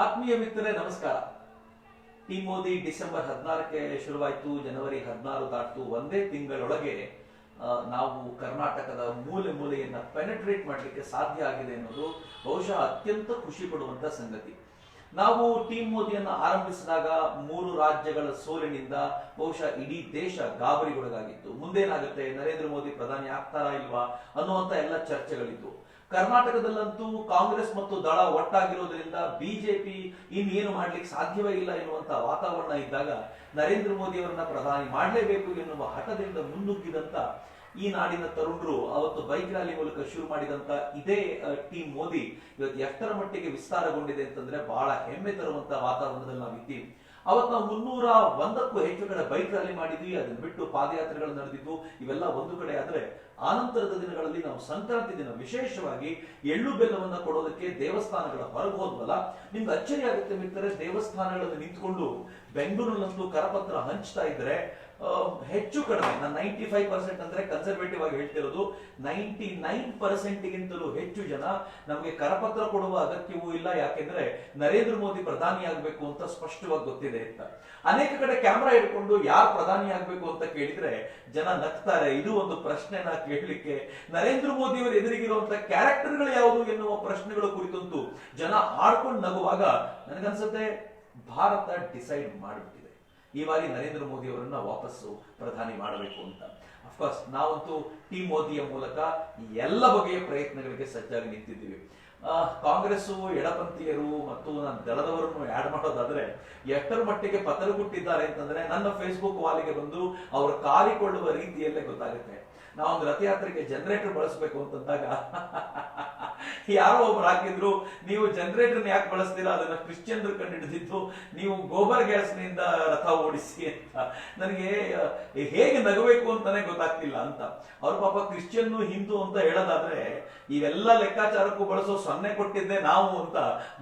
ಆತ್ಮೀಯ ಮಿತ್ರರೇ, ನಮಸ್ಕಾರ. ಟೀಮ್ ಮೋದಿ ಡಿಸೆಂಬರ್ ಹದಿನಾರಕ್ಕೆ ಶುರುವಾಯಿತು, ಜನವರಿ ಹದಿನಾರು ದಾಟಿತು, ಒಂದೇ ತಿಂಗಳೊಳಗೆ ನಾವು ಕರ್ನಾಟಕದ ಮೂಲೆ ಮೂಲೆಯನ್ನ ಪೆನೆಟ್ರೇಟ್ ಮಾಡಲಿಕ್ಕೆ ಸಾಧ್ಯ ಆಗಿದೆ ಅನ್ನೋದು ಬಹುಶಃ ಅತ್ಯಂತ ಖುಷಿ ಪಡುವಂತ ಸಂಗತಿ. ನಾವು ಟೀಮ್ ಮೋದಿಯನ್ನು ಆರಂಭಿಸಿದಾಗ ಮೂರು ರಾಜ್ಯಗಳ ಸೋಲಿನಿಂದ ಬಹುಶಃ ಇಡೀ ದೇಶ ಗಾಬರಿಗೊಳಗಾಗಿತ್ತು. ಮುಂದೇನಾಗುತ್ತೆ, ನರೇಂದ್ರ ಮೋದಿ ಪ್ರಧಾನಿ ಆಗ್ತಾರಾ ಇಲ್ವಾ ಅನ್ನುವಂತ ಎಲ್ಲ ಚರ್ಚೆಗಳಿದ್ವು. ಕರ್ನಾಟಕದಲ್ಲಂತೂ ಕಾಂಗ್ರೆಸ್ ಮತ್ತು ದಳ ಒಟ್ಟಾಗಿರೋದ್ರಿಂದ ಬಿಜೆಪಿ ಇನ್ನೇನು ಮಾಡ್ಲಿಕ್ಕೆ ಸಾಧ್ಯವೇ ಇಲ್ಲ ಎನ್ನುವಂತ ವಾತಾವರಣ ಇದ್ದಾಗ ನರೇಂದ್ರ ಮೋದಿ ಅವರನ್ನ ಪ್ರಧಾನಿ ಮಾಡಲೇಬೇಕು ಎನ್ನುವ ಹಠದಿಂದ ಮುನ್ನುಗ್ಗಿದಂತ ಈ ನಾಡಿನ ತರುಣರು ಅವತ್ತು ಬೈಕ್ ರ್ಯಾಲಿ ಮೂಲಕ ಶುರು ಮಾಡಿದಂತ ಇದೇ ಟೀಮ್ ಮೋದಿ ಇವತ್ತು ಎಷ್ಟರ ಮಟ್ಟಿಗೆ ವಿಸ್ತಾರಗೊಂಡಿದೆ ಅಂತಂದ್ರೆ ಬಹಳ ಹೆಮ್ಮೆ ತರುವಂತ ವಾತಾವರಣದಲ್ಲಿ ನಾವು ಇದ್ದೀವಿ ಅವತ್ತು ನಾವು ಮುನ್ನೂರ ಒಂದಕ್ಕೂ ಹೆಚ್ಚು ಕಡೆ ಬೈಕ್ ರ್ಯಾಲಿ ಮಾಡಿದ್ವಿ, ಅದನ್ನ ಬಿಟ್ಟು ಪಾದಯಾತ್ರೆಗಳು ನಡೆದಿದ್ವು. ಇವೆಲ್ಲ ಒಂದು ಕಡೆ ಆದ್ರೆ ಆನಂತರದ ದಿನಗಳಲ್ಲಿ ನಾವು ಸಂಕ್ರಾಂತಿ ದಿನ ವಿಶೇಷವಾಗಿ ಎಳ್ಳು ಬೆಲ್ಲವನ್ನ ಕೊಡೋದಕ್ಕೆ ದೇವಸ್ಥಾನಗಳ ಹೊರಗೆ ಹೋದ್ವಲ್ಲ? ನಿಮ್ಗೆ ಅಚ್ಚರಿ ಆಗುತ್ತೆ ಮಿತ್ರರೆ, ದೇವಸ್ಥಾನಗಳಲ್ಲಿ ನಿಂತ್ಕೊಂಡು ಬೆಂಗಳೂರಿನಲ್ಲಂತೂ ಕರಪತ್ರ ಹಂಚ್ತಾ ಇದ್ರೆ ಹೆಚ್ಚು ಕಡಿಮೆ, ನಾನು ನೈಂಟಿ ಫೈವ್ ಪರ್ಸೆಂಟ್ ಅಂದ್ರೆ ಕನ್ಸರ್ವೇಟಿವ್ ಆಗಿ ಹೇಳ್ತಿರೋದು ನೈಂಟಿ ನೈನ್ ಪರ್ಸೆಂಟ್ಗಿಂತಲೂ ಹೆಚ್ಚು ಜನ ನಮಗೆ ಕರಪತ್ರ ಕೊಡುವ ಅಗತ್ಯವೂ ಇಲ್ಲ, ಯಾಕೆಂದ್ರೆ ನರೇಂದ್ರ ಮೋದಿ ಪ್ರಧಾನಿ ಆಗ್ಬೇಕು ಅಂತ ಸ್ಪಷ್ಟವಾಗಿ ಗೊತ್ತಿದೆ ಅಂತ. ಅನೇಕ ಕಡೆ ಕ್ಯಾಮ್ರಾ ಇಟ್ಕೊಂಡು ಯಾರು ಪ್ರಧಾನಿ ಆಗ್ಬೇಕು ಅಂತ ಕೇಳಿದ್ರೆ ಜನ ನಗ್ತಾರೆ. ಇದು ಒಂದು ಪ್ರಶ್ನೆನ ಕೇಳಲಿಕ್ಕೆ. ನರೇಂದ್ರ ಮೋದಿ ಅವರು ಎದುರಿಗಿರುವಂತ ಕ್ಯಾರೆಕ್ಟರ್ಗಳು ಯಾವುದು ಎನ್ನುವ ಪ್ರಶ್ನೆಗಳ ಕುರಿತಂತೂ ಜನ ಆಡ್ಕೊಂಡು ನಗುವಾಗ ನನಗನ್ಸುತ್ತೆ, ಭಾರತ ಡಿಸೈಡ್ ಮಾಡಿಬಿಟ್ಟಿದೆ. ಈ ಬಾರಿ ನರೇಂದ್ರ ಮೋದಿ ಅವರನ್ನ ವಾಪಸ್ಸು ಪ್ರಧಾನಿ ಮಾಡಬೇಕು ಅಂತ. ಅಫ್ಕೋರ್ಸ್ ನಾವಂತೂ ಟಿ ಮೋದಿಯ ಮೂಲಕ ಎಲ್ಲ ಬಗೆಯ ಪ್ರಯತ್ನಗಳಿಗೆ ಸಜ್ಜಾಗಿ ನಿಂತಿದ್ದೀವಿ. ಕಾಂಗ್ರೆಸ್ಸು, ಎಡಪಂಥೀಯರು ಮತ್ತು ನನ್ನ ದಳದವರನ್ನು ಆಡ್ ಮಾಡೋದಾದ್ರೆ ಎಷ್ಟರ ಮಟ್ಟಿಗೆ ಪತನಗುಟ್ಟಿದ್ದಾರೆ ಅಂತಂದ್ರೆ ನನ್ನ ಫೇಸ್ಬುಕ್ ವಾಲಿಗೆ ಬಂದು ಅವರು ಕಾಲಿಕೊಳ್ಳುವ ರೀತಿಯಲ್ಲೇ ಗೊತ್ತಾಗುತ್ತೆ. ನಾವೊಂದು ರಥಯಾತ್ರೆಗೆ ಜನರೇಟರ್ ಬಳಸಬೇಕು ಅಂತಂದಾಗ ಯಾರೋ ಒಬ್ರು ಹಾಕಿದ್ರು, ನೀವು ಜನರೇಟರ್ ಯಾಕೆ ಬಳಸ್ತೀರಾ ಅದನ್ನ ಕ್ರಿಶ್ಚಿಯನ್ರು ಕಂಡುಹಿಡಿದಿದ್ದು ನೀವು ಗೋಬರ್ ಗ್ಯಾಸ್ನಿಂದ ರಥ ಓಡಿಸಿ ಅಂತ. ನನಗೆ ಹೇಗೆ ನಗಬೇಕು ಅಂತಾನೆ ಗೊತ್ತಾಗ್ತಿಲ್ಲ ಅಂತ. ಅವ್ರ ಪಾಪ ಕ್ರಿಶ್ಚಿಯನ್ ಹಿಂದೂ ಅಂತ ಹೇಳೋದಾದ್ರೆ, ಇವೆಲ್ಲ ಲೆಕ್ಕಾಚಾರಕ್ಕೂ ಬಳಸೋ ಸೊನ್ನೆ ಕೊಟ್ಟಿದ್ದೆ ನಾವು ಅಂತ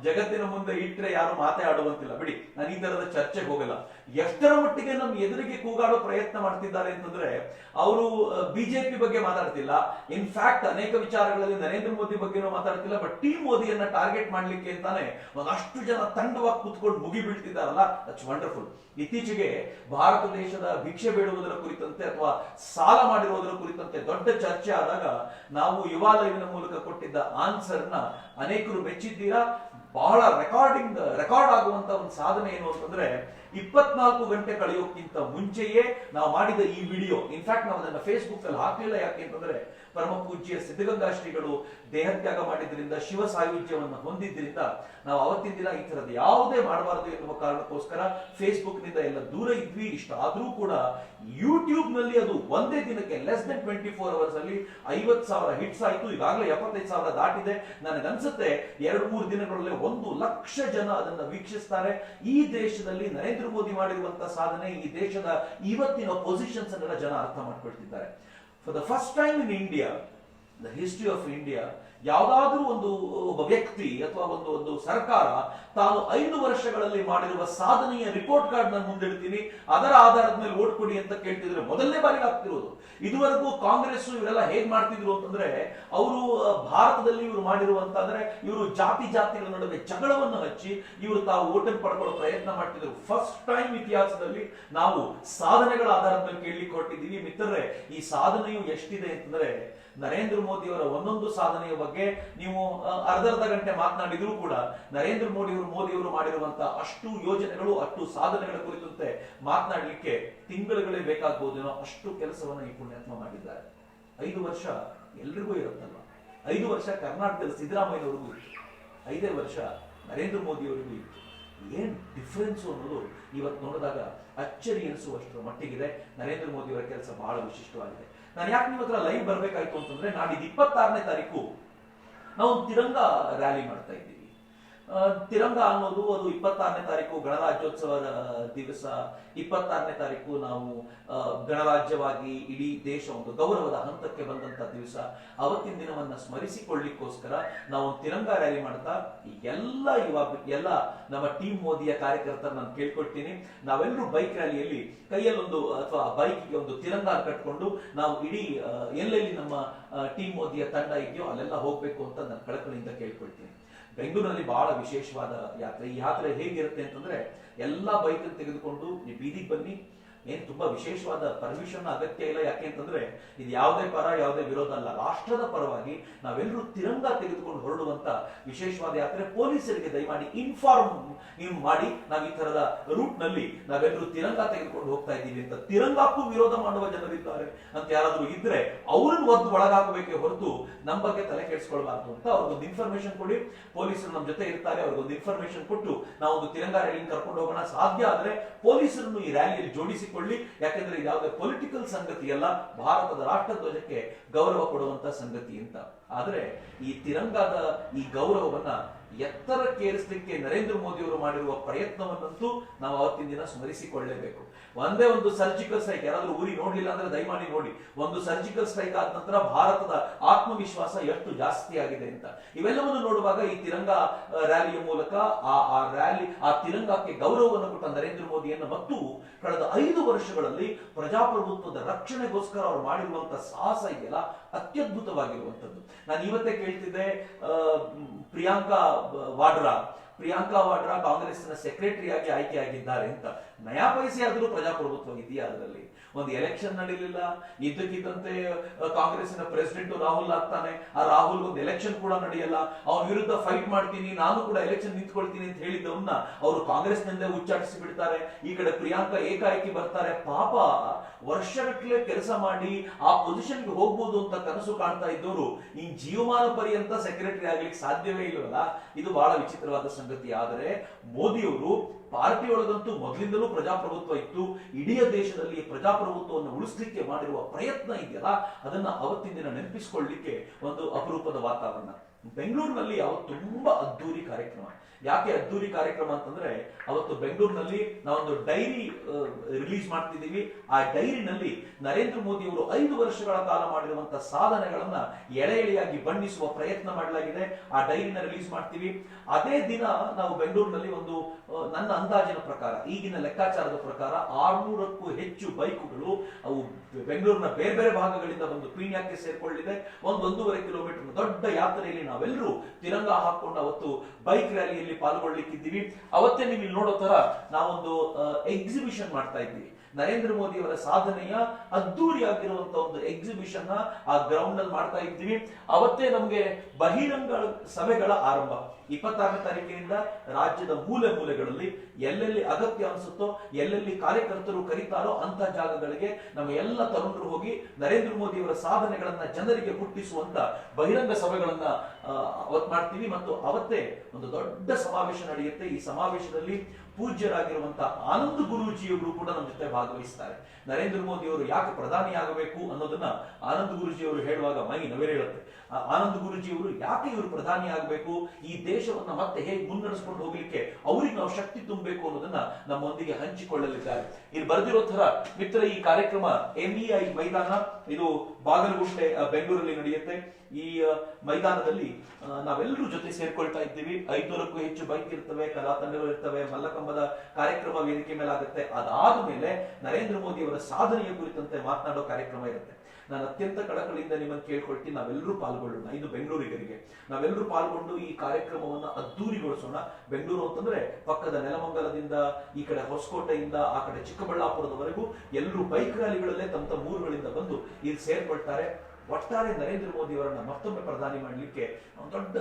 ಜಗತ್ತಿನ ಮುಂದೆ ಇಟ್ಟರೆ ಯಾರು ಮಾತಾಡುವಂತಿಲ್ಲ. ಬಿಡಿ, ನಾನು ಈ ತರದ ಚರ್ಚೆಗೆ ಹೋಗಲ್ಲ. ಎಷ್ಟರ ಮಟ್ಟಿಗೆ ನಮ್ಮ ಎದುರಿಗೆ ಕೂಗಾಡೋ ಪ್ರಯತ್ನ ಮಾಡ್ತಿದ್ದಾರೆ ಅಂತಂದ್ರೆ ಅವರು ಬಿಜೆಪಿ ಬಗ್ಗೆ ಮಾತಾಡ್ತಿಲ್ಲ. ಇನ್ಫ್ಯಾಕ್ಟ್ ಅನೇಕ ವಿಚಾರಗಳಲ್ಲಿ ನರೇಂದ್ರ ಮೋದಿ ಬಗ್ಗೆನೂ ಮಾತಾಡ್ತಿಲ್ಲ ಬಟ್ ಟಿ ಮೋದಿಯನ್ನ ಟಾರ್ಗೆಟ್ ಮಾಡ್ಲಿಕ್ಕೆ ಅಂತಾನೆ ಒಂದಷ್ಟು ಜನ ತಂಡವಾಗಿ ಕೂತ್ಕೊಂಡು ಮುಗಿ ಬೀಳ್ತಿದ್ದಾರಲ್ಲ? ದಟ್ಸ್ ವಂಡರ್ಫುಲ್ ಇತ್ತೀಚೆಗೆ ಭಾರತ ದೇಶದ ಭಿಕ್ಷೆ ಬೇಡುವುದರ ಕುರಿತಂತೆ ಅಥವಾ ಸಾಲ ಮಾಡಿರುವುದರ ಕುರಿತಂತೆ ದೊಡ್ಡ ಚರ್ಚೆ ಆದಾಗ ನಾವು ಯುವ ಮೂಲಕ ಕೊಟ್ಟಿದ್ದ ಆನ್ಸರ್ನ ಅನೇಕರು ಮೆಚ್ಚಿದ್ದೀರಾ? ಬಹಳ ರೆಕಾರ್ಡಿಂಗ್ ರೆಕಾರ್ಡ್ ಆಗುವಂತ ಒಂದು ಸಾಧನೆ ಏನು ಅಂತಂದ್ರೆ ಇಪ್ಪತ್ನಾಲ್ಕು ಗಂಟೆ ಕಳೆಯೋಕ್ಕಿಂತ ಮುಂಚೆಯೇ ನಾವು ಮಾಡಿದ ಈ ವಿಡಿಯೋ. ಇನ್ಫ್ಯಾಕ್ಟ್ ನಾವು ಅದನ್ನ ಫೇಸ್ಬುಕ್ ಅಲ್ಲಿ ಹಾಕಲಿಲ್ಲ ಯಾಕೆ ಅಂತಂದ್ರೆ ಪರಮ ಪೂಜ್ಯ ಸಿದ್ಧಗಂಗಾ ಶ್ರೀಗಳು ದೇಹತ್ಯಾಗ ಮಾಡಿದ್ರಿಂದ, ಶಿವ ಸಾಯುಜ್ಯವನ್ನು ಹೊಂದಿದ್ದರಿಂದ ನಾವು ಅವತ್ತಿನ ದಿನ ಈ ಥರದ್ದು ಯಾವುದೇ ಮಾಡಬಾರದು ಎನ್ನುವ ಕಾರಣಕ್ಕೋಸ್ಕರ ಫೇಸ್ಬುಕ್ನಿಂದ ಎಲ್ಲ ದೂರ ಇದ್ವಿ. ಇಷ್ಟ ಆದರೂ ಕೂಡ ಯೂಟ್ಯೂಬ್ನಲ್ಲಿ ಅದು ಒಂದೇ ದಿನಕ್ಕೆ less than twenty four hours ಅಲ್ಲಿ ಐವತ್ ಸಾವಿರ ಹಿಟ್ಸ್ ಆಯ್ತು. ಈಗಾಗಲೇ ಎಪ್ಪತ್ತೈದು ಸಾವಿರ ದಾಟಿದೆ. ನನಗನ್ಸುತ್ತೆ ಎರಡು ಮೂರು ದಿನಗಳಲ್ಲಿ ಒಂದು ಲಕ್ಷ ಜನ ಅದನ್ನ ವೀಕ್ಷಿಸ್ತಾರೆ. ಈ ದೇಶದಲ್ಲಿ ನರೇಂದ್ರ ಮೋದಿ ಮಾಡಿರುವಂತಹ ಸಾಧನೆ ಈ ದೇಶದ ಇವತ್ತಿನ ಪೊಸಿಷನ್ಸ್ ಜನ ಅರ್ಥ ಮಾಡ್ಕೊಳ್ತಿದ್ದಾರೆ. For the first time in India the history of India ಯಾವುದಾದ್ರೂ ಒಂದು, ಒಬ್ಬ ವ್ಯಕ್ತಿ ಅಥವಾ ಒಂದು ಒಂದು ಸರ್ಕಾರ ತಾನು ಐದು ವರ್ಷಗಳಲ್ಲಿ ಮಾಡಿರುವ ಸಾಧನೆಯ ರಿಪೋರ್ಟ್ ಕಾರ್ಡ್ ನಾನು ಮುಂದಿಡ್ತೀನಿ ಅದರ ಆಧಾರದ ಮೇಲೆ ಓಟ್ ಕೊಡಿ ಅಂತ ಕೇಳ್ತಿದ್ರೆ ಮೊದಲನೇ ಬಾರಿಗೆ ಆಗ್ತಿರೋದು. ಇದುವರೆಗೂ ಕಾಂಗ್ರೆಸ್ ಇವರೆಲ್ಲ ಹೇಗ್ ಮಾಡ್ತಿದ್ರು ಅಂತಂದ್ರೆ, ಅವರು ಭಾರತದಲ್ಲಿ ಇವರು ಮಾಡಿರುವಂತ ಅಂದ್ರೆ ಇವರು ಜಾತಿ ಜಾತಿಗಳ ನಡುವೆ ಜಗಳವನ್ನು ಹಚ್ಚಿ, ಇವರು ತಾವು ಓಟನ್ ಪಡ್ಕೊಳ್ಳೋ ಪ್ರಯತ್ನ ಮಾಡ್ತಿದ್ರು. ಫಸ್ಟ್ ಟೈಮ್ ಇತಿಹಾಸದಲ್ಲಿ ನಾವು ಸಾಧನೆಗಳ ಆಧಾರದ ಮೇಲೆ ಕೇಳಲಿಕ್ಕೆ ಹೊರಟಿದ್ದೀವಿ. ಮಿತ್ರರೇ, ಈ ಸಾಧನೆಯು ಎಷ್ಟಿದೆ ಅಂತಂದ್ರೆ ನರೇಂದ್ರ ಮೋದಿ ಅವರ ಒಂದೊಂದು ಸಾಧನೆಯ ಬಗ್ಗೆ ನೀವು ಅರ್ಧ ಅರ್ಧ ಗಂಟೆ ಮಾತನಾಡಿದರೂ ಕೂಡ ನರೇಂದ್ರ ಮೋದಿ ಅವರು ಮೋದಿ ಅವರು ಮಾಡಿರುವಂತಹ ಅಷ್ಟು ಯೋಜನೆಗಳು, ಅಷ್ಟು ಸಾಧನೆಗಳ ಕುರಿತಂತೆ ಮಾತನಾಡಲಿಕ್ಕೆ ತಿಂಗಳುಗಳೇ ಬೇಕಾಗಬಹುದೇನೋ ಅಷ್ಟು ಕೆಲಸವನ್ನು ಈ ಪುಣ್ಯಾತ್ಮ ಮಾಡಿದ್ದಾರೆ. ಐದು ವರ್ಷ ಎಲ್ರಿಗೂ ಇರುತ್ತಲ್ಲ ಐದು ವರ್ಷ ಕರ್ನಾಟಕದ ಸಿದ್ದರಾಮಯ್ಯನವರಿಗೂ ಇತ್ತು. ಐದೇ ವರ್ಷ ನರೇಂದ್ರ ಮೋದಿ ಅವರಿಗೂ ಇತ್ತು. ಏನ್ ಡಿಫರೆನ್ಸ್ ಅನ್ನೋದು ಇವತ್ತು ನೋಡಿದಾಗ ಅಚ್ಚರಿ ಎನಿಸುವಷ್ಟರ ಮಟ್ಟಿಗಿದೆ. ನರೇಂದ್ರ ಮೋದಿ ಅವರ ಕೆಲಸ ಬಹಳ ವಿಶಿಷ್ಟವಾಗಿದೆ. ನಾನು ಯಾಕೆ ನಿಮ್ಮ ಹತ್ರ ಲೈವ್ ಬರ್ಬೇಕಾಯ್ತು ಅಂತಂದ್ರೆ ನಾಡಿದ್ದು ಇಪ್ಪತ್ತಾರನೇ ತಾರೀಕು ನಾವು ತಿರಂಗ ರ್ಯಾಲಿ ಮಾಡ್ತಾ ಇದ್ದೀವಿ. ತಿರಂಗ ಅನ್ನೋದು ಅದು ಇಪ್ಪತ್ತಾರನೇ ತಾರೀಕು ಗಣರಾಜ್ಯೋತ್ಸವದ ದಿವಸ. ಇಪ್ಪತ್ತಾರನೇ ತಾರೀಕು ನಾವು ಗಣರಾಜ್ಯವಾಗಿ ಇಡೀ ದೇಶ ಒಂದು ಗೌರವದ ಹಂತಕ್ಕೆ ಬಂದಂತ ದಿವಸ. ಅವತ್ತಿನ ದಿನವನ್ನ ಸ್ಮರಿಸಿಕೊಳ್ಳಿಕ್ಕೋಸ್ಕರ ನಾವು ತಿರಂಗ ರ್ಯಾಲಿ ಮಾಡ್ತಾ ಎಲ್ಲ ಇವಾಗ ಎಲ್ಲ ನಮ್ಮ ಟೀಮ್ ಮೋದಿಯ ಕಾರ್ಯಕರ್ತರ ನಾನು ಕೇಳ್ಕೊಡ್ತೀನಿ ನಾವೆಲ್ಲರೂ ಬೈಕ್ ರ್ಯಾಲಿಯಲ್ಲಿ ಕೈಯಲ್ಲೊಂದು ಅಥವಾ ಬೈಕ್ಗೆ ಒಂದು ತಿರಂಗ ಕಟ್ಕೊಂಡು ನಾವು ಇಡೀ ಎಲ್ಲೆಲ್ಲಿ ನಮ್ಮ ಟೀಮ್ ಮೋದಿಯ ತಂಡ ಇದೆಯೋ ಅಲ್ಲೆಲ್ಲ ಹೋಗ್ಬೇಕು ಅಂತ ನಾನು ಕಳಕಳಿಯಿಂದ ಕೇಳ್ಕೊಳ್ತೀನಿ. ಬೆಂಗಳೂರಿನಲ್ಲಿ ಬಹಳ ವಿಶೇಷವಾದ ಯಾತ್ರೆ. ಈ ಯಾತ್ರೆ ಹೇಗಿರುತ್ತೆ ಅಂತಂದ್ರೆ ಎಲ್ಲಾ ಬೈಕ್ ತೆಗೆದುಕೊಂಡು ನೀವು ಬೀದಿಗೆ ಬನ್ನಿ. ಏನ್ ತುಂಬಾ ವಿಶೇಷವಾದ ಪರ್ಮಿಷನ್ ಅಗತ್ಯ ಇಲ್ಲ ಯಾಕೆ ಅಂತಂದ್ರೆ, ಇದು ಯಾವುದೇ ಪರ, ಯಾವುದೇ ವಿರೋಧ ಅಲ್ಲ. ರಾಷ್ಟ್ರದ ಪರವಾಗಿ ನಾವೆಲ್ಲರೂ ತಿರಂಗ ತೆಗೆದುಕೊಂಡು ಹೊರಡುವಂತ ವಿಶೇಷವಾದ ಯಾತ್ರೆ ಪೊಲೀಸರಿಗೆ ದಯಮಾಡಿ ಇನ್ಫಾರ್ಮ್ ನೀವು ಮಾಡಿ. ನಾವು ಈ ತರದ ರೂಟ್ನಲ್ಲಿ ನಾವೆಲ್ಲರೂ ತಿರಂಗ ತೆಗೆದುಕೊಂಡು ಹೋಗ್ತಾ ಇದ್ದೀವಿ ಅಂತ ತಿರಂಗಕ್ಕೂ ವಿರೋಧ ಮಾಡುವ ಜನರಿದ್ದಾರೆ ಅಂತ ಯಾರಾದ್ರೂ ಇದ್ರೆ ಅವ್ರನ್ನ ಒದ್ದು ಒಳಗಾಗಬೇಕೆ ಹೊರತು ನಮ್ಮ ಬಗ್ಗೆ ತಲೆ ಕೆಡಿಸ್ಕೊಳ್ಬಾರ್ದು ಅಂತ ಅವ್ರಿಗೊಂದು ಇನ್ಫಾರ್ಮೇಶನ್ ಕೊಡಿ. ಪೊಲೀಸರು ನಮ್ಮ ಜೊತೆ ಇರ್ತಾರೆ ಅವ್ರಿಗೊಂದು ಇನ್ಫಾರ್ಮೇಶನ್ ಕೊಟ್ಟು ನಾವು ಒಂದು ತಿರಂಗ ರ್ಯಾಲಿ ಕರ್ಕೊಂಡು ಹೋಗೋಣ. ಸಾಧ್ಯ ಆದ್ರೆ ಪೊಲೀಸರನ್ನು ಈ ರ್ಯಾಲಿಯಲ್ಲಿ ಯಾಕೆಂದ್ರೆ ಇದು ಯಾವುದೇ ಪೊಲಿಟಿಕಲ್ ಸಂಗತಿ ಅಲ್ಲ, ಭಾರತದ ರಾಷ್ಟ್ರ ಧ್ವಜಕ್ಕೆ ಗೌರವ ಕೊಡುವಂತ ಸಂಗತಿ ಅಂತ. ಆದ್ರೆ ಈ ತಿರಂಗದ ಈ ಗೌರವವನ್ನ ಎತ್ತರಕ್ಕೇರಿಸಲಿಕ್ಕೆ ನರೇಂದ್ರ ಮೋದಿ ಅವರು ಮಾಡಿರುವ ಪ್ರಯತ್ನವನ್ನಂತೂ ನಾವು ಅವತ್ತಿನ ದಿನ ಸ್ಮರಿಸಿಕೊಳ್ಳಲೇಬೇಕು ಒಂದೇ ಒಂದು ಸರ್ಜಿಕಲ್ ಸ್ಟ್ರೈಕ್, ಯಾರಾದರೂ ಊರಿಗೆ ನೋಡಲಿಲ್ಲ ಅಂದ್ರೆ ದಯಮಾಡಿ ನೋಡಿ. ಒಂದು ಸರ್ಜಿಕಲ್ ಸ್ಟ್ರೈಕ್ ಆದ ನಂತರ ಭಾರತದ ಆತ್ಮವಿಶ್ವಾಸ ಎಷ್ಟು ಜಾಸ್ತಿ ಆಗಿದೆ ಅಂತ. ಇವೆಲ್ಲವನ್ನು ನೋಡುವಾಗ ಈ ತಿರಂಗ ರ್ಯಾಲಿಯ ಮೂಲಕ ಆ ಆ ರ್ಯಾಲಿ ಆ ತಿರಂಗಕ್ಕೆ ಗೌರವವನ್ನು ಕೊಟ್ಟ ನರೇಂದ್ರ ಮೋದಿಯನ್ನು ಮತ್ತು ಕಳೆದ ಐದು ವರ್ಷಗಳಲ್ಲಿ ಪ್ರಜಾಪ್ರಭುತ್ವದ ರಕ್ಷಣೆಗೋಸ್ಕರ ಅವರು ಮಾಡಿರುವಂತಹ ಸಾಹಸ ಇದೆಯಲ್ಲ, ಅತ್ಯದ್ಭುತವಾಗಿರುವಂಥದ್ದು. ನಾನು ಇವತ್ತೇ ಕೇಳ್ತಿದ್ದೆ ಪ್ರಿಯಾಂಕಾ ವಾಡ್ರಾ. ಪ್ರಿಯಾಂಕಾ ವಾಡ್ರಾ ಕಾಂಗ್ರೆಸ್ನ ಸೆಕ್ರೆಟರಿಯಾಗಿ ಆಯ್ಕೆಯಾಗಿದ್ದಾರೆ ಅಂತ ನಯಾ ಪೈಸೆ ಆದರೂ ಪ್ರಜಾಪ್ರಭುತ್ವ ಇದೆಯಾ ಅದರಲ್ಲಿ? ಒಂದು ಎಲೆಕ್ಷನ್ ನಡೀಲಿಲ್ಲ. ಇದ್ದಕ್ಕಿದ್ದಂತೆ ಕಾಂಗ್ರೆಸ್ನ ಪ್ರೆಸಿಡೆಂಟ್ ರಾಹುಲ್ ಆಗ್ತಾನೆ. ಆ ರಾಹುಲ್ ಒಂದು ಎಲೆಕ್ಷನ್ ಕೂಡ ನಡೆಯಲ್ಲ. ಅವ್ರ ವಿರುದ್ಧ ಫೈಟ್ ಮಾಡ್ತೀನಿ, ನಾನು ಕೂಡ ಎಲೆಕ್ಷನ್ ನಿಂತ್ಕೊಳ್ತೀನಿ ಅಂತ ಹೇಳಿದ್ದವನ್ನ ಅವರು ಕಾಂಗ್ರೆಸ್ನಿಂದ ಉಚ್ಚಾಟಿಸಿ ಬಿಡ್ತಾರೆ ಈ ಕಡೆ ಪ್ರಿಯಾಂಕಾ ಏಕಾಏಕಿ ಬರ್ತಾರೆ. ಪಾಪ, ವರ್ಷಗಟ್ಟಲೆ ಕೆಲಸ ಮಾಡಿ ಆ ಪೊಸಿಷನ್ಗೆ ಹೋಗ್ಬೋದು ಅಂತ ಕನಸು ಕಾಣ್ತಾ ಇದ್ದವರು. ಈ ಜೀವಮಾನ ಪರ್ಯಂತ ಸೆಕ್ರೆಟರಿ ಆಗ್ಲಿಕ್ಕೆ ಸಾಧ್ಯವೇ ಇಲ್ಲವಲ್ಲ ಇದು ಬಹಳ ವಿಚಿತ್ರವಾದ ಸಂಗತಿ. ಆದರೆ ಮೋದಿಯವರು ಪಾರ್ಟಿ ಒಳಗಂತೂ ಮೊದಲಿಂದಲೂ ಪ್ರಜಾಪ್ರಭುತ್ವ ಇತ್ತು. ಇಡೀ ದೇಶದಲ್ಲಿ ಪ್ರಜಾಪ್ರಭುತ್ವವನ್ನು ಉಳಿಸ್ಲಿಕ್ಕೆ ಮಾಡಿರುವ ಪ್ರಯತ್ನ ಇದೆಯಲ್ಲ, ಅದನ್ನ ಅವತ್ತಿನ ದಿನ ನೆನಪಿಸಿಕೊಳ್ಳಲಿಕ್ಕೆ ಒಂದು ಅಪರೂಪದ ವಾತಾವರಣ. ಬೆಂಗಳೂರಿನಲ್ಲಿ ಅವತ್ತು ತುಂಬಾ ಅದ್ದೂರಿ ಕಾರ್ಯಕ್ರಮ. ಯಾಕೆ ಅದ್ದೂರಿ ಕಾರ್ಯಕ್ರಮ ಅಂತಂದ್ರೆ, ಅವತ್ತು ಬೆಂಗಳೂರಿನಲ್ಲಿ ನಾವೊಂದು ಡೈರಿ ರಿಲೀಸ್ ಮಾಡ್ತಿದ್ದೀವಿ. ಆ ಡೈರಿನಲ್ಲಿ ನರೇಂದ್ರ ಮೋದಿ ಅವರು ಐದು ವರ್ಷಗಳ ಕಾಲ ಮಾಡಿರುವಂತಹ ಸಾಧನೆಗಳನ್ನ ಎಳೆ ಎಳೆಯಾಗಿ ಬಣ್ಣಿಸುವ ಪ್ರಯತ್ನ ಮಾಡಲಾಗಿದೆ. ಆ ಡೈರಿನ ರಿಲೀಸ್ ಮಾಡ್ತೀವಿ. ಅದೇ ದಿನ ನಾವು ಬೆಂಗಳೂರಿನಲ್ಲಿ ಒಂದು ನನ್ನ ಅಂದಾಜಿನ ಪ್ರಕಾರ, ಈಗಿನ ಲೆಕ್ಕಾಚಾರದ ಪ್ರಕಾರ ಆರ್ನೂರಕ್ಕೂ ಹೆಚ್ಚು ಬೈಕುಗಳು ಅವು ಬೆಂಗಳೂರಿನ ಬೇರೆ ಬೇರೆ ಭಾಗಗಳಿಂದ ಒಂದು ಪೀಣ್ಯಕ್ಕೆ ಸೇರ್ಕೊಳ್ಳಿದೆ. ಒಂದು ಒಂದೂವರೆ ಕಿಲೋಮೀಟರ್ ದೊಡ್ಡ ಯಾತ್ರೆಯಲ್ಲಿ ನಾವೆಲ್ಲರೂ ತಿರಂಗ ಹಾಕೊಂಡು ಅವತ್ತು ಬೈಕ್ ರ್ಯಾಲಿಯಲ್ಲಿ ಪಾಲ್ಗೊಳ್ಳಿಕ್ಕಿದ್ದೀವಿ. ಅವತ್ತೇ ನೀವು ಇಲ್ಲಿ ನೋಡೋ ತರ ನಾವೊಂದು ಎಕ್ಸಿಬಿಷನ್ ಮಾಡ್ತಾ ಇದ್ದೀವಿ. ನರೇಂದ್ರ ಮೋದಿ ಅವರ ಸಾಧನೆಯ ಅದ್ದೂರಿಯಾಗಿರುವಂತ ಒಂದು ಎಕ್ಸಿಬಿಷನ್ನ ಆ ಗ್ರೌಂಡ್ನಲ್ಲಿ ಮಾಡ್ತಾ ಇದ್ದೀವಿ. ಅವತ್ತೇ ನಮಗೆ ಬಹಿರಂಗ ಸಭೆಗಳ ಆರಂಭ. ಇಪ್ಪತ್ತಾರನೇ ತಾರೀಕಿನಿಂದ ರಾಜ್ಯದ ಮೂಲೆ ಮೂಲೆಗಳಲ್ಲಿ ಎಲ್ಲೆಲ್ಲಿ ಅಗತ್ಯ ಅನಿಸುತ್ತೋ, ಎಲ್ಲೆಲ್ಲಿ ಕಾರ್ಯಕರ್ತರು ಕರೀತಾರೋ ಅಂತ ಜಾಗಗಳಿಗೆ ನಮ್ಮ ಎಲ್ಲ ತರುಣರು ಹೋಗಿ ನರೇಂದ್ರ ಮೋದಿ ಅವರ ಸಾಧನೆಗಳನ್ನ ಜನರಿಗೆ ಹುಟ್ಟಿಸುವಂತ ಬಹಿರಂಗ ಸಭೆಗಳನ್ನ ಅವತ್ ಮಾಡ್ತೀವಿ. ಮತ್ತು ಅವತ್ತೇ ಒಂದು ದೊಡ್ಡ ಸಮಾವೇಶ ನಡೆಯುತ್ತೆ. ಈ ಸಮಾವೇಶದಲ್ಲಿ ಪೂಜ್ಯರಾಗಿರುವಂತ ಆನಂದ್ ಗುರೂಜಿಯವರು ಕೂಡ ನಮ್ಮ ಜೊತೆ ಭಾಗವಹಿಸ್ತಾರೆ. ನರೇಂದ್ರ ಮೋದಿ ಅವರು ಯಾಕೆ ಪ್ರಧಾನಿ ಆಗಬೇಕು ಅನ್ನೋದನ್ನ ಆನಂದ್ ಗುರುಜಿಯವರು ಹೇಳುವಾಗ ಮೈ ನವಿರೇಳುತ್ತೆ ಆ ಆನಂದ್ ಗುರುಜಿಯವರು ಯಾಕೆ ಇವರು ಪ್ರಧಾನಿ ಆಗಬೇಕು ಈ ದೇಶವನ್ನ ಮತ್ತೆ ಹೇಗೆ ಮುನ್ನಡೆಸ್ಕೊಂಡು ಹೋಗ್ಲಿಕ್ಕೆ ಅವ್ರಿಗೆ ನಾವು ಶಕ್ತಿ ತುಂಬಬೇಕು ಅನ್ನೋದನ್ನ ನಮ್ಮೊಂದಿಗೆ ಹಂಚಿಕೊಳ್ಳಲಿದ್ದಾರೆ. ಇಲ್ಲಿ ಬರೆದಿರೋ ತರ ಮಿತ್ರ ಈ ಕಾರ್ಯಕ್ರಮ ಎಂಇಐ ಮೈದಾನ, ಇದು ಬಾಗಲಗುಂಟೆ ಆ, ಬೆಂಗಳೂರಲ್ಲಿ ನಡೆಯುತ್ತೆ. ಈ ಮೈದಾನದಲ್ಲಿ ನಾವೆಲ್ಲರೂ ಜೊತೆ ಸೇರ್ಕೊಳ್ತಾ ಇದ್ದೀವಿ. ಐನೂರಕ್ಕೂ ಹೆಚ್ಚು ಬೈಕ್ ಇರ್ತವೆ ಕಲಾ ತಂಡಗಳು ಇರ್ತವೆ ಮಲ್ಲಕಂಬದ ಕಾರ್ಯಕ್ರಮ ವೇದಿಕೆ ಮೇಲೆ ಆಗುತ್ತೆ ಅದಾದ ಮೇಲೆ ನರೇಂದ್ರ ಮೋದಿ ಅವರ ಸಾಧನೆಯ ಕುರಿತಂತೆ ಮಾತನಾಡೋ ಕಾರ್ಯಕ್ರಮ ಇರುತ್ತೆ. ನಾನು ಅತ್ಯಂತ ಕಳಕಳಿಯಿಂದ ನಿಮ್ಮನ್ನು ಕೇಳ್ಕೊಳ್ತೀನಿ. ನಾವೆಲ್ಲರೂ ಪಾಲ್ಗೊಳ್ಳೋಣ. ಇದು ಬೆಂಗಳೂರಿಗರಿಗೆ. ನಾವೆಲ್ಲರೂ ಪಾಲ್ಗೊಂಡು ಈ ಕಾರ್ಯಕ್ರಮವನ್ನ ಅದ್ದೂರಿಗೊಳಿಸೋಣ. ಬೆಂಗಳೂರು ಅಂತಂದ್ರೆ ಪಕ್ಕದ ನೆಲಮಂಗಲದಿಂದ ಈ ಕಡೆ ಹೊಸಕೋಟೆಯಿಂದ ಆ ಕಡೆ ಚಿಕ್ಕಬಳ್ಳಾಪುರದವರೆಗೂ ಎಲ್ಲರೂ ಬೈಕ್ ರ್ಯಾಲಿಗಳಲ್ಲೇ ತಮ್ಮ ತಮ್ಮ ಬಂದು ಇಲ್ಲಿ ಸೇರ್ಕೊಳ್ತಾರೆ. ಒಟ್ಟಾರೆ ನರೇಂದ್ರ ಮೋದಿ ಅವರನ್ನ ಮತ್ತೊಮ್ಮೆ ಪ್ರಧಾನಿ ಮಾಡಲಿಕ್ಕೆ ಒಂದು ದೊಡ್ಡ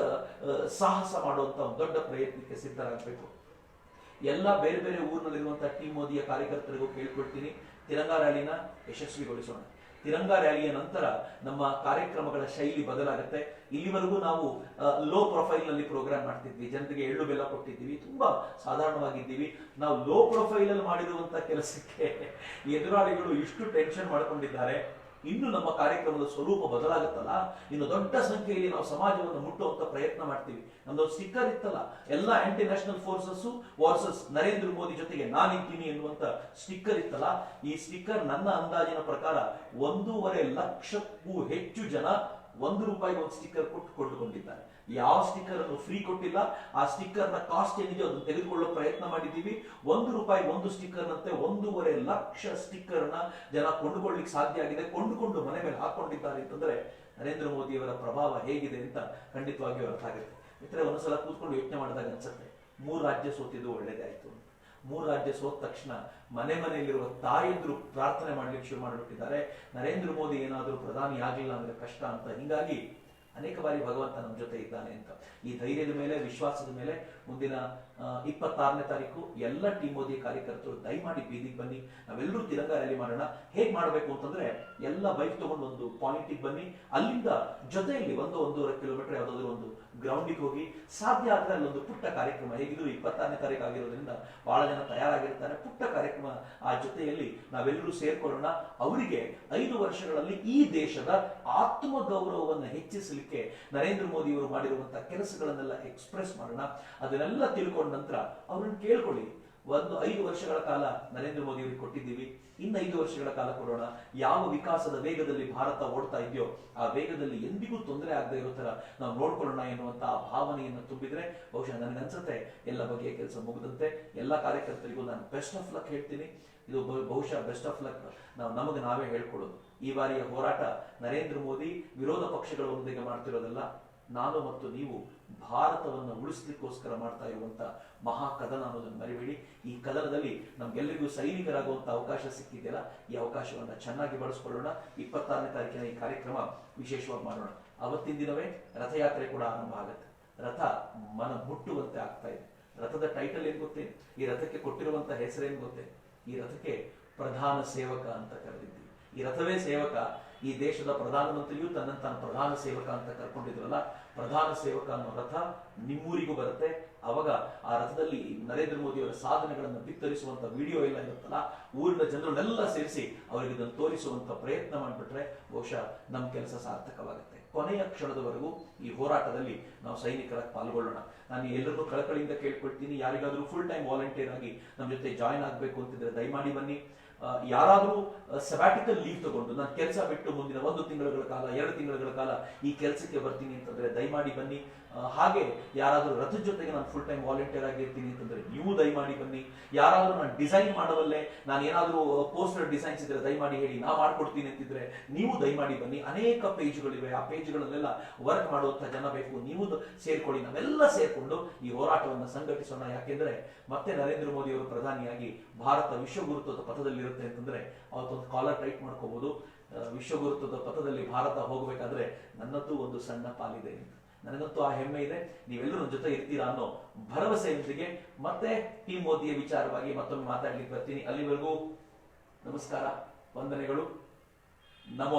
ಸಾಹಸ ಮಾಡುವಂತ ಒಂದು ದೊಡ್ಡ ಪ್ರಯತ್ನಕ್ಕೆ ಸಿದ್ಧರಾಗಬೇಕು. ಎಲ್ಲ ಬೇರೆ ಬೇರೆ ಊರಿನಲ್ಲಿರುವಂತಹ ಟೀಮ್ ಮೋದಿಯ ಕಾರ್ಯಕರ್ತರಿಗೂ ಕೇಳ್ಕೊಳ್ತೀನಿ. ತಿರಂಗ ರ್ಯಾಲಿನ ಯಶಸ್ವಿಗೊಳಿಸೋಣ. ತಿರಂಗ ರ್ಯಾಲಿಯ ನಂತರ ನಮ್ಮ ಕಾರ್ಯಕ್ರಮಗಳ ಶೈಲಿ ಬದಲಾಗುತ್ತೆ. ಇಲ್ಲಿವರೆಗೂ ನಾವು ಲೋ ಪ್ರೊಫೈಲ್ನಲ್ಲಿ ಪ್ರೋಗ್ರಾಮ್ ಮಾಡ್ತಿದ್ವಿ. ಜನತೆಗೆ ಎಳ್ಳು ಬೆಲ್ಲ ಕೊಟ್ಟಿದ್ದೀವಿ. ತುಂಬಾ ಸಾಧಾರಣವಾಗಿದ್ದೀವಿ. ನಾವು ಲೋ ಪ್ರೊಫೈಲ್ ಅಲ್ಲಿ ಮಾಡಿರುವಂತಹ ಕೆಲಸಕ್ಕೆ ಎದುರಾಳಿಗಳು ಇಷ್ಟು ಟೆನ್ಷನ್ ಮಾಡ್ಕೊಂಡಿದ್ದಾರೆ. ಇನ್ನು ನಮ್ಮ ಕಾರ್ಯಕ್ರಮದ ಸ್ವರೂಪ ಬದಲಾಗುತ್ತಲ್ಲ? ಇನ್ನು ದೊಡ್ಡ ಸಂಖ್ಯೆಯಲ್ಲಿ ನಾವು ಸಮಾಜವನ್ನು ಮುಟ್ಟುವಂತ ಪ್ರಯತ್ನ ಮಾಡ್ತೀವಿ. ನಮ್ದೊಂದು ಸ್ಟಿಕ್ಕರ್ ಇತ್ತಲ್ಲ ಎಲ್ಲ anti national forces versus Narendra Modi ಜೊತೆಗೆ ನಾನಿದ್ದೀನಿ ಎನ್ನುವಂತ ಸ್ಟಿಕ್ಕರ್ ಇತ್ತಲ್ಲ ಈ ಸ್ಟಿಕ್ಕರ್ ನನ್ನ ಅಂದಾಜಿನ ಪ್ರಕಾರ ಒಂದೂವರೆ ಲಕ್ಷಕ್ಕೂ ಹೆಚ್ಚು ಜನ ಒಂದು ರೂಪಾಯಿಗೆ ಒಂದು ಸ್ಟಿಕ್ಕರ್ ಕೊಟ್ಟು ಕೊಂಡುಕೊಂಡಿದ್ದಾರೆ. ಯಾವ ಸ್ಟಿಕ್ಕರ್ ಅನ್ನು ಫ್ರೀ ಕೊಟ್ಟಿಲ್ಲ, ಆ ಸ್ಟಿಕ್ಕರ್ನ ಕಾಸ್ಟ್ ಏನಿದೆ ಅದನ್ನು ತೆಗೆದುಕೊಳ್ಳೋ ಪ್ರಯತ್ನ ಮಾಡಿದ್ದೀವಿ. ಒಂದು ರೂಪಾಯಿ ಒಂದು ಸ್ಟಿಕ್ಕರ್ ನಂತೆ ಒಂದೂವರೆ ಲಕ್ಷ ಸ್ಟಿಕ್ಕರ್ನ ಜನ ಕೊಂಡುಕೊಳ್ಳಿಕ್ಕೆ ಸಾಧ್ಯ ಆಗಿದೆ. ಕೊಂಡುಕೊಂಡು ಮನೆ ಮೇಲೆ ಹಾಕೊಂಡಿದ್ದಾರೆ ಅಂತಂದ್ರೆ ನರೇಂದ್ರ ಮೋದಿ ಅವರ ಪ್ರಭಾವ ಹೇಗಿದೆ ಅಂತ ಖಂಡಿತವಾಗಿಯೂ ಅರ್ಥ ಆಗುತ್ತೆ. ಮಿತ್ರ ಒಂದ್ಸಲ ಕೂತ್ಕೊಂಡು ಯೋಚನೆ ಮಾಡಿದಾಗ ಅನ್ಸುತ್ತೆ, ಮೂರು ರಾಜ್ಯ ಸೋತಿದ್ದು ಒಳ್ಳೇದೇ ಆಯ್ತು ಅಂತ. ಮೂರು ರಾಜ್ಯ ಸೋತ ತಕ್ಷಣ ಮನೆ ಮನೆಯಲ್ಲಿರುವ ತಾಯಂದ್ರು ಪ್ರಾರ್ಥನೆ ಮಾಡ್ಲಿಕ್ಕೆ ಶುರು ಮಾಡಿಬಿಟ್ಟಿದ್ದಾರೆ. ನರೇಂದ್ರ ಮೋದಿ ಏನಾದರೂ ಪ್ರಧಾನಿ ಆಗಲಿಲ್ಲ ಅಂದ್ರೆ ಕಷ್ಟ ಅಂತ. ಹಿಂಗಾಗಿ ಅನೇಕ ಬಾರಿ ಭಗವಂತ ನಮ್ಮ ಜೊತೆ ಇದ್ದಾನೆ ಅಂತ. ಈ ಧೈರ್ಯದ ಮೇಲೆ, ವಿಶ್ವಾಸದ ಮೇಲೆ ಮುಂದಿನ ಇಪ್ಪತ್ತಾರನೇ ತಾರೀಕು ಎಲ್ಲ ಟೀಮ್ ಮೋದಿ ಕಾರ್ಯಕರ್ತರು ದಯಮಾಡಿ ಬೀದಿಗೆ ಬನ್ನಿ. ನಾವೆಲ್ಲರೂ ತಿರಂಗ ರ್ಯಾಲಿ ಮಾಡೋಣ. ಹೇಗೆ ಮಾಡಬೇಕು ಅಂತಂದ್ರೆ ಎಲ್ಲ ಬೈಕ್ ತಗೊಂಡು ಒಂದು ಪಾಯಿಂಟಿಗೆ ಬನ್ನಿ. ಅಲ್ಲಿಂದ ಜೊತೆಯಲ್ಲಿ ಒಂದು ಒಂದೂವರೆ ಕಿಲೋಮೀಟರ್ ಯಾವುದಾದ್ರೂ ಒಂದು ಗ್ರೌಂಡಿಗೆ ಹೋಗಿ ಸಾಧ್ಯ ಆದ್ರೆ ಅಲ್ಲೊಂದು ಪುಟ್ಟ ಕಾರ್ಯಕ್ರಮ, ಹೇಗಿದ್ರು ಇಪ್ಪತ್ತಾರನೇ ತಾರೀಕು ಆಗಿರೋದ್ರಿಂದ ಬಹಳ ಜನ ತಯಾರಾಗಿರ್ತಾರೆ. ಪುಟ್ಟ ಕಾರ್ಯಕ್ರಮ ಆ ಜೊತೆಯಲ್ಲಿ ನಾವೆಲ್ಲರೂ ಸೇರ್ಕೊಳ್ಳೋಣ. ಅವರಿಗೆ ಐದು ವರ್ಷಗಳಲ್ಲಿ ಈ ದೇಶದ ಆತ್ಮ ಗೌರವವನ್ನು ಹೆಚ್ಚಿಸಲಿಕ್ಕೆ ನರೇಂದ್ರ ಮೋದಿ ಅವರು ಮಾಡಿರುವಂತಹ ಕೆಲಸಗಳನ್ನೆಲ್ಲ ಎಕ್ಸ್ಪ್ರೆಸ್ ಮಾಡೋಣ. ಅದನ್ನೆಲ್ಲ ತಿಳ್ಕೊಂಡ ನಂತರ ಅವ್ರನ್ನ ಕೇಳ್ಕೊಳ್ಳಿ. ಒಂದು ಐದು ವರ್ಷಗಳ ಕಾಲ ನರೇಂದ್ರ ಮೋದಿ ಅವರಿಗೆ ಕೊಟ್ಟಿದ್ದೀವಿ. ಇನ್ನು ಐದು ವರ್ಷಗಳ ಕಾಲ ಕೊಡೋಣ. ಯಾವ ವಿಕಾಸದ ವೇಗದಲ್ಲಿ ಭಾರತ ಓಡ್ತಾ ಇದೆಯೋ, ಆ ವೇಗದಲ್ಲಿ ಎಂದಿಗೂ ತೊಂದರೆ ಆಗದೆ ಇರೋ ತರ ನಾವು ನೋಡ್ಕೊಳ್ಳೋಣ ಎನ್ನುವಂತ ಆ ಭಾವನೆಯನ್ನು ತುಂಬಿದ್ರೆ, ಬಹುಶಃ ನನಗನ್ಸುತ್ತೆ ಎಲ್ಲ ಬಗೆಯ ಕೆಲಸ ಮುಗಿದಂತೆ. ಎಲ್ಲ ಕಾರ್ಯಕರ್ತರಿಗೂ ನಾನು ಬೆಸ್ಟ್ ಆಫ್ ಲಕ್ ಹೇಳ್ತೀನಿ. ಇದು ಬಹುಶಃ ಬೆಸ್ಟ್ ಆಫ್ ಲಕ್ ನಾವು ನಮಗೆ ನಾವೇ ಹೇಳ್ಕೊಡೋದು ಈ ಬಾರಿಯ ಹೋರಾಟ ನರೇಂದ್ರ ಮೋದಿ ವಿರೋಧ ಪಕ್ಷಗಳೊಂದಿಗೆ ಮಾಡ್ತಿರೋದಲ್ಲ. ನಾನು ಮತ್ತು ನೀವು ಭಾರತವನ್ನು ಉಳಿಸ್ಲಿಕ್ಕೋಸ್ಕರ ಮಾಡ್ತಾ ಇರುವಂತ ಮಹಾ ಕದನ ಅನ್ನೋದನ್ನು ಮರಿಬೇಡಿ. ಈ ಕದನದಲ್ಲಿ ನಮ್ಗೆಲ್ಲರಿಗೂ ಸೈನಿಕರಾಗುವಂತ ಅವಕಾಶ ಸಿಕ್ಕಿದೆಯಲ್ಲ, ಈ ಅವಕಾಶವನ್ನ ಚೆನ್ನಾಗಿ ಬಳಸ್ಕೊಳ್ಳೋಣ. ಇಪ್ಪತ್ತಾರನೇ ತಾರೀಕಿನ ಈ ಕಾರ್ಯಕ್ರಮ ವಿಶೇಷವಾಗಿ ಮಾಡೋಣ. ಅವತ್ತಿನ ದಿನವೇ ರಥಯಾತ್ರೆ ಕೂಡ ಆರಂಭ ಆಗುತ್ತೆ. ರಥ ಮನ ಮುಟ್ಟುವಂತೆ ಆಗ್ತಾ ಇದೆ. ರಥದ ಟೈಟಲ್ ಏನ್ ಗೊತ್ತೇ? ಈ ರಥಕ್ಕೆ ಕೊಟ್ಟಿರುವಂತ ಹೆಸರೇನ್ ಗೊತ್ತೇ? ಈ ರಥಕ್ಕೆ ಪ್ರಧಾನ ಸೇವಕ ಅಂತ ಕರೆದಿದ್ದೀವಿ. ಈ ರಥವೇ ಸೇವಕ, ಈ ದೇಶದ ಪ್ರಧಾನಮಂತ್ರಿಯು ತನ್ನ ತನ್ನ ಪ್ರಧಾನ ಸೇವಕ ಅಂತ ಕರ್ಕೊಂಡಿದ್ರಲ್ಲ ಪ್ರಧಾನ ಸೇವಕ ಅನ್ನೋ ರಥ ನಿಮ್ಮೂರಿಗೂ ಬರುತ್ತೆ. ಅವಾಗ ಆ ರಥದಲ್ಲಿ ನರೇಂದ್ರ ಮೋದಿ ಅವರ ಸಾಧನೆಗಳನ್ನು ಬಿತ್ತರಿಸುವಂತ ವಿಡಿಯೋ ಎಲ್ಲ ಇರುತ್ತಲ್ಲ, ಊರಿನ ಜನರನ್ನೆಲ್ಲ ಸೇರಿಸಿ ಅವರಿಗೆ ಇದನ್ನು ತೋರಿಸುವಂತ ಪ್ರಯತ್ನ ಮಾಡಿಬಿಟ್ರೆ ಬಹುಶಃ ನಮ್ಮ ಕೆಲಸ ಸಾರ್ಥಕವಾಗುತ್ತೆ. ಕೊನೆಯ ಕ್ಷಣದವರೆಗೂ ಈ ಹೋರಾಟದಲ್ಲಿ ನಾವು ಸೈನಿಕರ ಪಾಲ್ಗೊಳ್ಳೋಣ. ನಾನು ಎಲ್ಲರನ್ನೂ ಕಳಕಳಿಯಿಂದ ಕೇಳ್ಕೊಳ್ತೀನಿ. ಯಾರಿಗಾದ್ರೂ ಫುಲ್ ಟೈಮ್ ವಾಲಂಟಿಯರ್ ಆಗಿ ನಮ್ಮ ಜೊತೆ ಜಾಯ್ನ್ ಆಗಬೇಕು ಅಂತಿದ್ರೆ ದಯಮಾಡಿ ಬನ್ನಿ. ಯಾರಾದ್ರೂ ಸಬ್ಯಾಟಿಕಲ್ ಲೀವ್ ತಗೊಂಡು ನಾನು ಕೆಲಸ ಬಿಟ್ಟು ಮುಂದಿನ ಒಂದು ತಿಂಗಳುಗಳ ಕಾಲ, ಎರಡು ತಿಂಗಳುಗಳ ಕಾಲ ಈ ಕೆಲಸಕ್ಕೆ ಬರ್ತೀನಿ ಅಂತಂದ್ರೆ ದಯಮಾಡಿ ಬನ್ನಿ. ಹಾಗೆ ಯಾರಾದರೂ ರಥದ ಜೊತೆಗೆ ನಾನು ಫುಲ್ ಟೈಮ್ ವಾಲಂಟಿಯರ್ ಆಗಿರ್ತೀನಿ ಅಂತಂದ್ರೆ ನೀವು ದಯಮಾಡಿ ಬನ್ನಿ. ಯಾರಾದರೂ ನಾನು ಡಿಸೈನ್ ಮಾಡವಲ್ಲೇ, ನಾನು ಏನಾದರೂ ಪೋಸ್ಟರ್ ಡಿಸೈನ್ಸ್ ಇದ್ರೆ ದಯಮಾಡಿ ಹೇಳಿ, ನಾ ಮಾಡ್ಕೊಡ್ತೀನಿ ಅಂತಿದ್ರೆ ನೀವು ದಯಮಾಡಿ ಬನ್ನಿ. ಅನೇಕ ಪೇಜ್ಗಳಿವೆ ಆ ಪೇಜ್ಗಳನ್ನೆಲ್ಲ ವರ್ಕ್ ಮಾಡುವಂಥ ಜನ ಬೇಕು. ನೀವು ಸೇರ್ಕೊಳ್ಳಿ. ನಾವೆಲ್ಲ ಸೇರ್ಕೊಂಡು ಈ ಹೋರಾಟವನ್ನು ಸಂಘಟಿಸೋಣ. ಯಾಕೆಂದ್ರೆ ಮತ್ತೆ ನರೇಂದ್ರ ಮೋದಿ ಅವರು ಪ್ರಧಾನಿಯಾಗಿ ಭಾರತ ವಿಶ್ವಗುರುತ್ವದ ಪಥದಲ್ಲಿರುತ್ತೆ ಅಂತಂದ್ರೆ ಅವತ್ತೊಂದು ಕಾಲರ್ ಟೈಟ್ ಮಾಡ್ಕೋಬಹುದು ವಿಶ್ವಗುರುತ್ವದ ಪಥದಲ್ಲಿ ಭಾರತ ಹೋಗಬೇಕಾದ್ರೆ ನನ್ನದ್ದು ಒಂದು ಸಣ್ಣ ಪಾಲಿದೆ ನನಗಂತೂ ಆ ಹೆಮ್ಮೆ ಇದೆ. ನೀವೆಲ್ಲರೂ ನನ್ನ ಜೊತೆ ಇರ್ತೀರಾ ಅನ್ನೋ ಭರವಸೆಯೊಂದಿಗೆ ಮತ್ತೆ ಈ ಮೋದಿಯ ವಿಚಾರವಾಗಿ ಮತ್ತೊಮ್ಮೆ ಮಾತಾಡ್ಲಿಕ್ಕೆ ಬರ್ತೀನಿ. ಅಲ್ಲಿವರೆಗೂ ನಮಸ್ಕಾರ, ವಂದನೆಗಳು. ನಮೋ